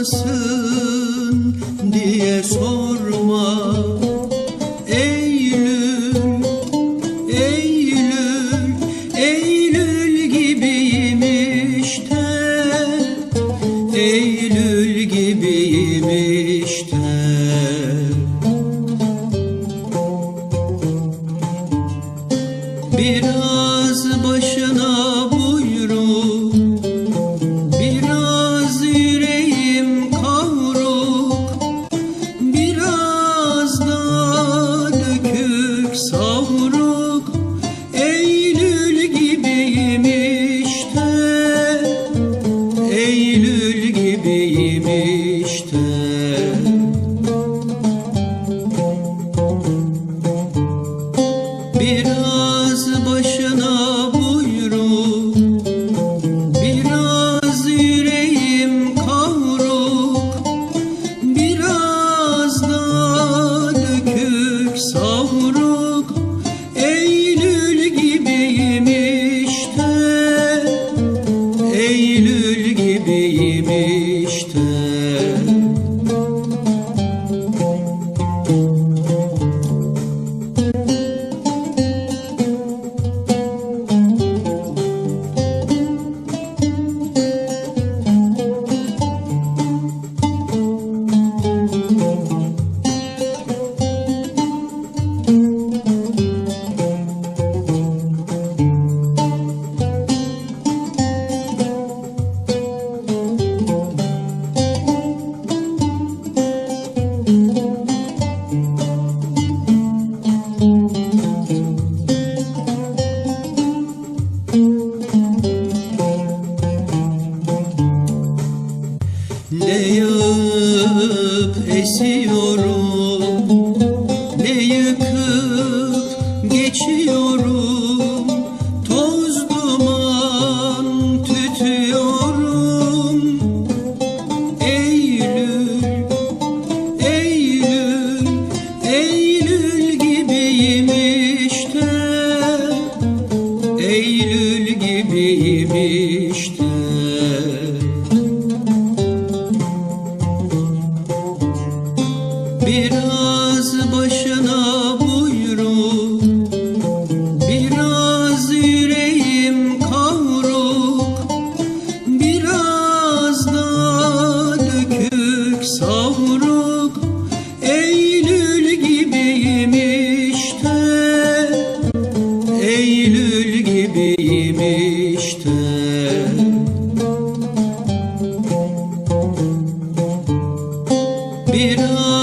mısın diye sorma. Eylül, Eylül, Eylül gibiyim işte Eylül gibiyim işte Eylül gibiyim işte Eylül gibiyim Eylül gibiyim işte Eylül gibiyim işte Mira